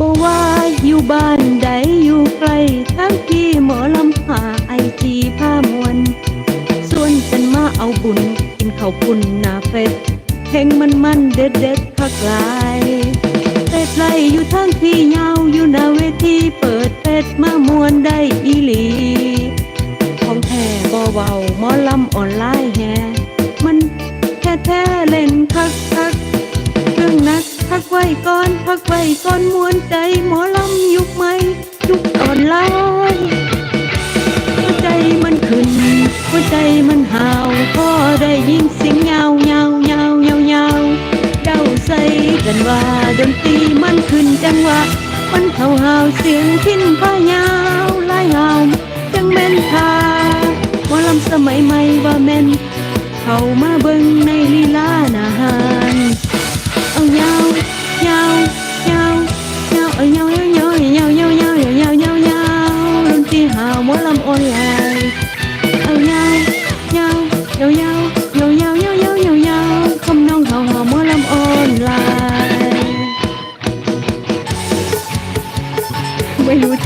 บอยู่บ้านใดอยู่ไกลทั้งที่หมอลำหาไอจีผ้ามวนส่วนกันมาเอาบุญ กินข้าวปุ่นหนาเป็ดเพลงมันมันเด็ดเด็ดๆคักลายเป็ดไล่อยู่ทั้งที่ยาวอยู่หน้าเวทีเปิดเป็ดมามวนได้อีหลี ของแท้บ่เบาหมอลำออนไลน์แฮมันแท้แท้เล่นคักคัก พักไว้ก่อน พักไว้ก่อนมวนใจ หมอลำยุคใหม่ยุคออนไลน์หัวใจมันขึ้นหัวใจมันห่าวพอได้ยินเสียงยาวยาวยาวยาวยาเดาใส่กันว่าดนตรีมันขึ้นจังหวะมันเห่าหาวเสียงทิ้นพายาวลายหาวจังแม่นทาหมอลำสมัยใหม่ว่าแม่นเข้ามาเบิ่งในลีลาหนาหา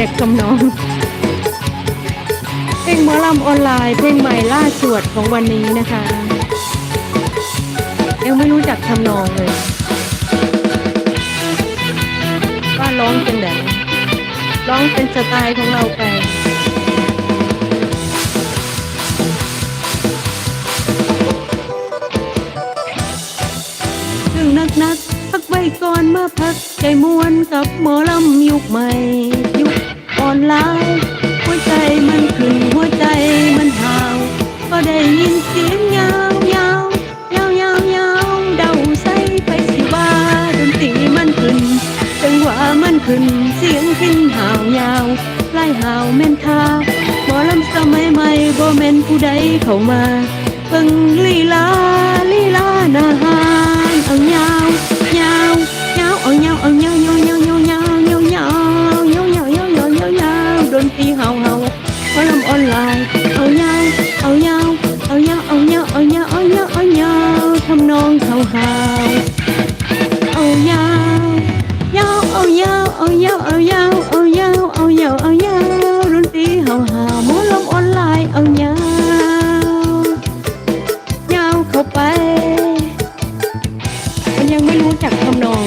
ไม่รู้แต่คำนอง เพลงหมอลำออนไลน์เพลงใหม่ล่าสุดของวันนี้นะคะ ยังไม่รู้จักทำนองเลย ว่าร้องเป็นแบบร้องเป็นสไตล์ของเราไปเรื่งนักนักพักไว้ก่อนมาพักใจมวนกับหมอลำยุคใหม่ยุค ขึ้นเสียงขึ้นห่าวยาวไล่ห่าวแม่นทาหมอลำสมัยใหม่บ่แม่นผู้ใดเข้ามาเบิ่งลีลาลีลาหนาหานเอายาวยาวยาวเอายาวเอายาวยาวยาวยาวยาวยาวยาวยาวยาวยาวยาวยาวยาวดนตรีเฮาเฮาหมอลำออนไลน์เอายาวเอายาวเอายาวเอายาวเอายาวเอายาวเอายาวทำนองเฮาเฮาเเอายาวเอายาวเอายาวเอายาวเอายาวดนตรีเฮาเฮาหมอลำออนไลน์เอายาวยาวเข้าไป มันยังไม่รู้จักทำนอง